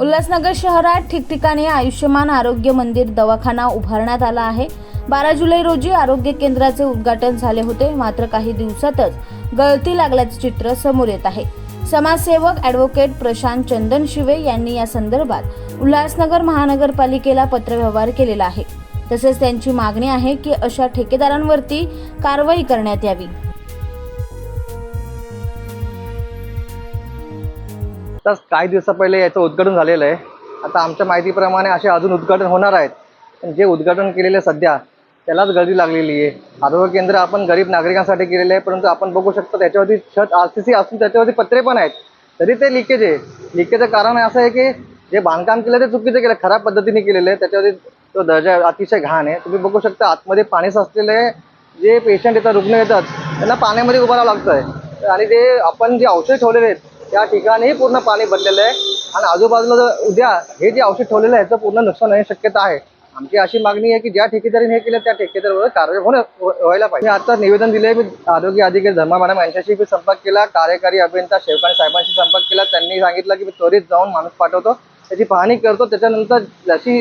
उल्हासनगर शहरात ठिकठिकाणी आयुष्यमान आरोग्य मंदिर दवाखाना उभारण्यात आला आहे. बारा जुलै रोजी आरोग्य केंद्राचे उद्घाटन झाले होते. मात्र काही दिवसातच गळती लागल्याचे चित्र समोर येत आहे. समाजसेवक ॲडव्होकेट प्रशांत चंदन शिवे यांनी या संदर्भात उल्हासनगर महानगरपालिकेला पत्रव्यवहार केलेला आहे. तसेच त्यांची मागणी आहे की अशा ठेकेदारांवरती कारवाई करण्यात यावी. तर काही दिवसा पहिले याचं उद्घाटन झालेलं आहे. आता आमच्या माहितीप्रमाणे असे अजून उद्घाटन होणार आहेत. पण जे उद्घाटन केलेले आहे सध्या त्यालाच गर्दी लागलेली आहे. आरोग्य केंद्र आपण गरीब नागरिकांसाठी केलेलं आहे परंतु आपण बघू शकतो त्याच्यावरती छत आर सी सी असून त्याच्यावरती पत्रे पण आहेत. तरी ते लिकेज आहे. लिकेजचं कारण असं आहे की जे बांधकाम केलं ते चुकीचं केलं खराब पद्धतीने केलेलं आहे. त्याच्यावरती तो दर्जा अतिशय घाण आहे. तुम्ही बघू शकता आतमध्ये पाणी साचलेलं आहे. जे पेशंट येतात रुग्ण येतात त्यांना पाण्यामध्ये उभं राहावं लागतं आहे आणि ते आपण जे औषध ठेवलेले आहेत त्या ठिकाणी पूर्ण पाणी भरलेलं आहे. आणि आजूबाजूला जर उद्या हे जे औषध ठेवलेलं आहे याचं पूर्ण नुकसान होण्याची शक्यता आहे. आमची अशी मागणी आहे की ज्या ठेकेदारीने हे केलं त्या ठेकेदारीवर कार्य होणं व्हायला पाहिजे. मी आता निवेदन दिले मी आरोग्य अधिकारी धर्मा मॅडम यांच्याशी मी संपर्क केला कार्यकारी अभियंता शेवकाणी साहेबांशी संपर्क केला. त्यांनी सांगितलं की मी त्वरित जाऊन माणूस पाठवतो. त्याची पाहणी करतो. त्याच्यानंतर जशी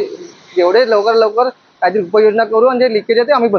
जेवढे लवकर लवकर काहीतरी उपाययोजना करू आणि जे लिकेज आहे ते आम्ही बंद